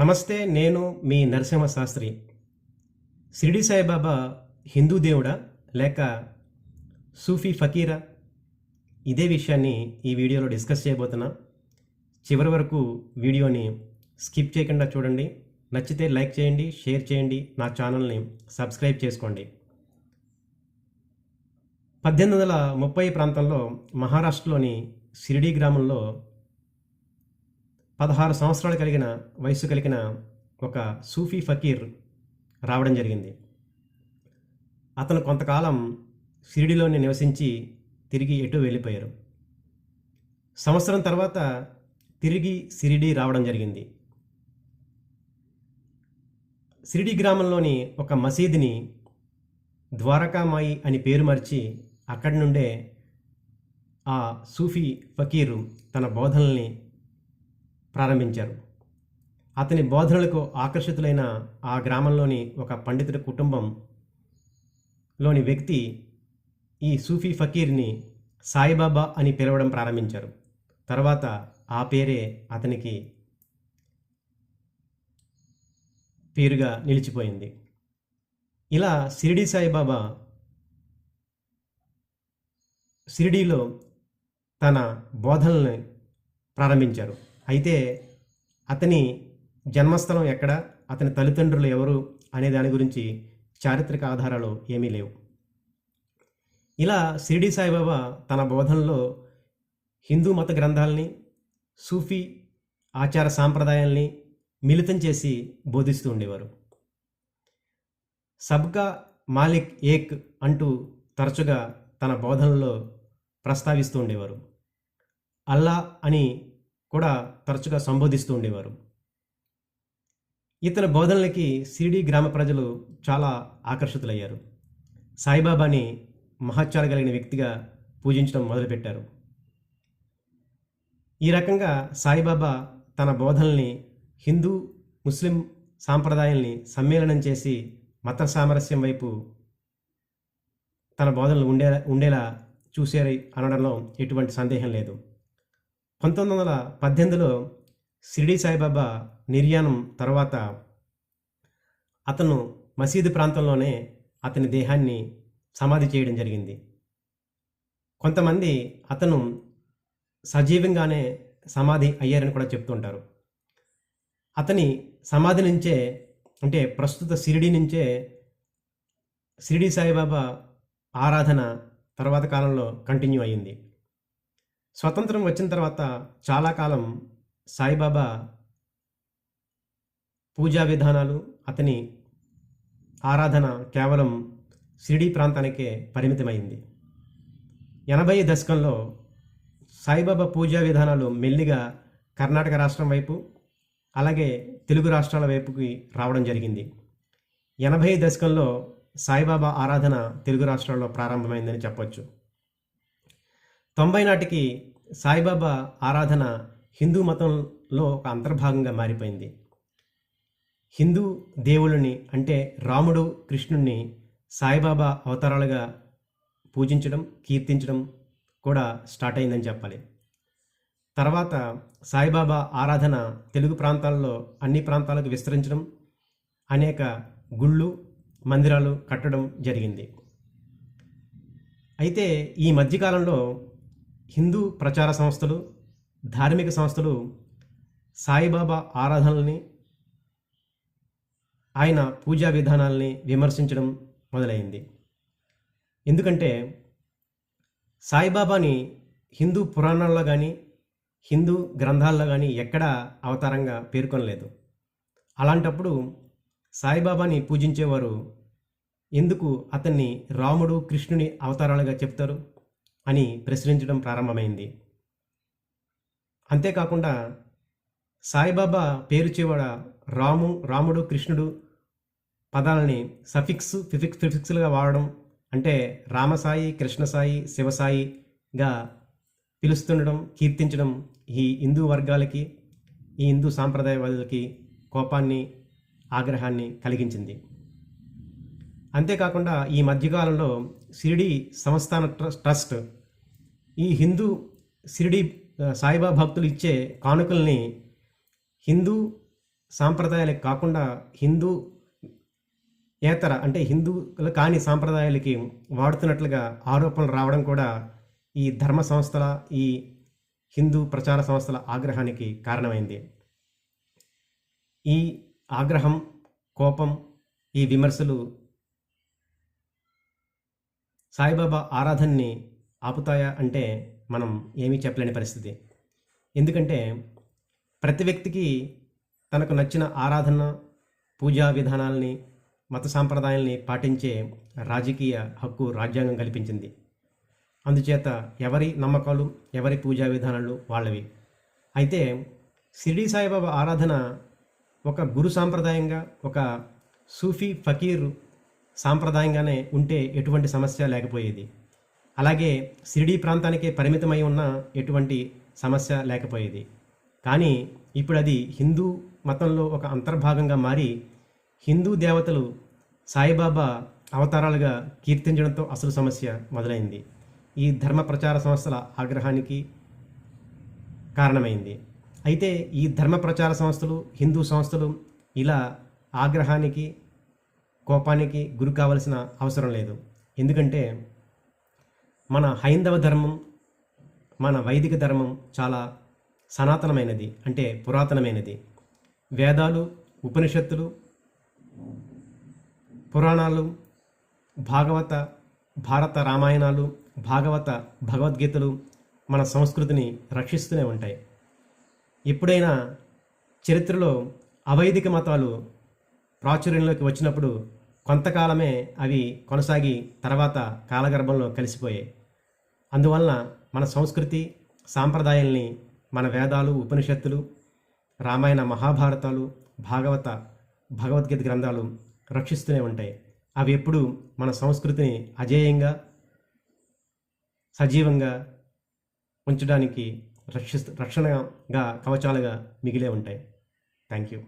నమస్తే నేను మీ నరసింహ శాస్త్రి షిరిడి సాయిబాబా హిందూ దేవుడా లేక సూఫీ ఫకీరా? ఇదే విషయాన్ని ఈ వీడియోలో డిస్కస్ చేయబోతున్నా. చివరి వరకు వీడియోని స్కిప్ చేయకుండా చూడండి. నచ్చితే లైక్ చేయండి షేర్ చేయండి నా ఛానల్ని సబ్స్క్రైబ్ చేసుకోండి. పద్దెనిమిది వందల ముప్పై ప్రాంతంలో మహారాష్ట్రలోని షిరిడి గ్రామంలో పదహారు సంవత్సరాలు కలిగిన వయసు కలిగిన ఒక సూఫీ ఫకీర్ రావడం జరిగింది. అతను కొంతకాలం షిరిడిలోనే నివసించి తిరిగి ఎటు వెళ్ళిపోయారు. సంవత్సరం తర్వాత తిరిగి సిరిడి రావడం జరిగింది. సిరిడి గ్రామంలోని ఒక మసీదుని ద్వారకామాయి అని పేరు మార్చి అక్కడి నుండే ఆ సూఫీ ఫకీరు తన బోధనల్ని ప్రారంభించారు. అతని బోధనలకు ఆకర్షితులైన ఆ గ్రామంలోని ఒక పండితుడి కుటుంబంలోని వ్యక్తి ఈ సూఫీ ఫకీర్ని సాయిబాబా అని పిలవడం ప్రారంభించారు. తర్వాత ఆ పేరే అతనికి పేరుగా నిలిచిపోయింది. ఇలా షిరిడి సాయిబాబా షిరిడీలో తన బోధనల్ని ప్రారంభించారు. అయితే అతని జన్మస్థలం ఎక్కడ? అతని తల్లిదండ్రులు ఎవరు? అనే దాని గురించి చారిత్రక ఆధారాలు ఏమీ లేవు. ఇలా షిరిడి సాయిబాబా తన బోధనలో హిందూ మత గ్రంథాలని సూఫీ ఆచార సాంప్రదాయాల్ని మిళితం చేసి బోధిస్తూ ఉండేవారు. సబ్కా మాలిక్ ఏక్ అంటూ తరచుగా తన బోధనలో ప్రస్తావిస్తూ ఉండేవారు. అల్లా అని కూడా తరచుగా సంబోధిస్తూ ఉండేవారు. ఇతని బోధనలకి సిడి గ్రామ ప్రజలు చాలా ఆకర్షితులయ్యారు. సాయిబాబాని మహత్యాలు కలిగిన వ్యక్తిగా పూజించడం మొదలుపెట్టారు. ఈ రకంగా సాయిబాబా తన బోధనల్ని హిందూ ముస్లిం సాంప్రదాయాల్ని సమ్మేళనం చేసి మత సామరస్యం వైపు తన బోధనలు ఉండే ఉండేలా చూసేరి అనడంలో ఎటువంటి సందేహం లేదు. పంతొమ్మిది వందల పద్దెనిమిదిలో షిరిడి సాయిబాబా నిర్యాణం తర్వాత అతను మసీదు ప్రాంతంలోనే అతని దేహాన్ని సమాధి చేయడం జరిగింది. కొంతమంది అతను సజీవంగానే సమాధి అయ్యారని కూడా చెప్తుంటారు అతని సమాధి నుంచే అంటే ప్రస్తుత షిరిడి నుంచే షిరిడి సాయిబాబా ఆరాధన తర్వాత కాలంలో కంటిన్యూ అయ్యింది. స్వతంత్రం వచ్చిన తర్వాత చాలా కాలం సాయిబాబా పూజా విధానాలు అతని ఆరాధన కేవలం షిరిడీ ప్రాంతానికే పరిమితమైంది. ఎనభై దశకంలో సాయిబాబా పూజా విధానాలు మెల్లిగా కర్ణాటక రాష్ట్రం వైపు అలాగే తెలుగు రాష్ట్రాల వైపుకి రావడం జరిగింది. ఎనభై దశకంలో సాయిబాబా ఆరాధన తెలుగు రాష్ట్రాల్లో ప్రారంభమైందని చెప్పొచ్చు. తొంభై నాటికి సాయిబాబా ఆరాధన హిందూ మతంలో ఒక అంతర్భాగంగా మారిపోయింది. హిందూ దేవుళ్ళని అంటే రాముడు కృష్ణుణ్ణి సాయిబాబా అవతారాలుగా పూజించడం కీర్తించడం కూడా స్టార్ట్ అయిందని చెప్పాలి. తర్వాత సాయిబాబా ఆరాధన తెలుగు ప్రాంతాల్లో అన్ని ప్రాంతాలకు విస్తరించడం అనేక గుళ్ళు మందిరాలు కట్టడం జరిగింది. అయితే ఈ మధ్యకాలంలో హిందూ ప్రచార సంస్థలు ధార్మిక సంస్థలు సాయిబాబా ఆరాధనల్ని ఆయన పూజా విధానాల్ని విమర్శించడం మొదలైంది. ఎందుకంటే సాయిబాబాని హిందూ పురాణాల్లో కానీ హిందూ గ్రంథాల్లో కానీ ఎక్కడా అవతారంగా పేర్కొనలేదు. అలాంటప్పుడు సాయిబాబాని పూజించేవారు ఎందుకు అతన్ని రాముడు కృష్ణుని అవతారాలుగా చెప్తారు? అని ప్రశ్నించడం ప్రారంభమైంది. అంతేకాకుండా సాయిబాబా పేరు చివడ రాము రాముడు కృష్ణుడు పదాలని సఫిక్స్ ఫిఫిక్స్ ఫిఫిక్స్లుగా వాడడం అంటే రామసాయి కృష్ణసాయి శివసాయిగా పిలుస్తుండడం కీర్తించడం ఈ హిందూ వర్గాలకి ఈ హిందూ సాంప్రదాయవాదులకి కోపాన్ని ఆగ్రహాన్ని కలిగించింది. అంతేకాకుండా ఈ మధ్యకాలంలో షిరిడీ సంస్థాన ట్రస్ట్ ఈ హిందూ షిరిడీ సాయిబాబా భక్తులు ఇచ్చే కానుకల్ని హిందూ సాంప్రదాయాలకు కాకుండా హిందూ ఏతర అంటే హిందువులు కాని సాంప్రదాయాలకి వాడుతున్నట్లుగా ఆరోపణలు రావడం కూడా ఈ ధర్మ సంస్థల ఈ హిందూ ప్రచార సంస్థల ఆగ్రహానికి కారణమైంది. ఈ ఆగ్రహం కోపం ఈ విమర్శలు సాయిబాబా ఆరాధనని ఆపుతాయా అంటే మనం ఏమీ చెప్పలేని పరిస్థితి. ఎందుకంటే ప్రతి వ్యక్తికి తనకు నచ్చిన ఆరాధన పూజా విధానాలని మత సాంప్రదాయాల్ని పాటించే రాజకీయ హక్కు రాజ్యాంగం కల్పించింది. అందుచేత ఎవరి నమ్మకాలు ఎవరి పూజా విధానాలు వాళ్ళవి. అయితే షిరిడి సాయిబాబా ఆరాధన ఒక గురు సాంప్రదాయంగా ఒక సూఫీ ఫకీర్ సాంప్రదాయంగానే ఉంటే ఎటువంటి సమస్య లేకపోయేది. అలాగే షిరిడీ ప్రాంతానికే పరిమితమై ఉన్న ఎటువంటి సమస్య లేకపోయేది. కానీ ఇప్పుడు అది హిందూ మతంలో ఒక అంతర్భాగంగా మారి హిందూ దేవతలు సాయిబాబా అవతారాలుగా కీర్తించడంతో అసలు సమస్య మొదలైంది. ఈ ధర్మ ప్రచార సంస్థల ఆగ్రహానికి కారణమైంది. అయితే ఈ ధర్మ ప్రచార సంస్థలు హిందూ సంస్థలు ఇలా ఆగ్రహానికి కోపానికి గురి కావలసిన అవసరం లేదు. ఎందుకంటే మన హైందవ ధర్మం మన వైదిక ధర్మం చాలా సనాతనమైనది అంటే పురాతనమైనది. వేదాలు ఉపనిషత్తులు పురాణాలు భాగవత భారత రామాయణాలు భాగవత భగవద్గీతలు మన సంస్కృతిని రక్షిస్తూనే ఉంటాయి. ఎప్పుడైనా చరిత్రలో అవైదిక మతాలు ప్రాచుర్యంలోకి వచ్చినప్పుడు కొంతకాలమే అవి కొనసాగి తర్వాత కాలగర్భంలో కలిసిపోయాయి. అందువలన మన సంస్కృతి సాంప్రదాయాల్ని మన వేదాలు ఉపనిషత్తులు రామాయణ మహాభారతాలు భాగవత భగవద్గీత గ్రంథాలు రక్షిస్తూనే ఉంటాయి. అవి ఎప్పుడూ మన సంస్కృతిని అజేయంగా సజీవంగా ఉంచడానికి రక్షిస్తూ రక్షణగా కవచాలుగా మిగిలే ఉంటాయి. Thank you.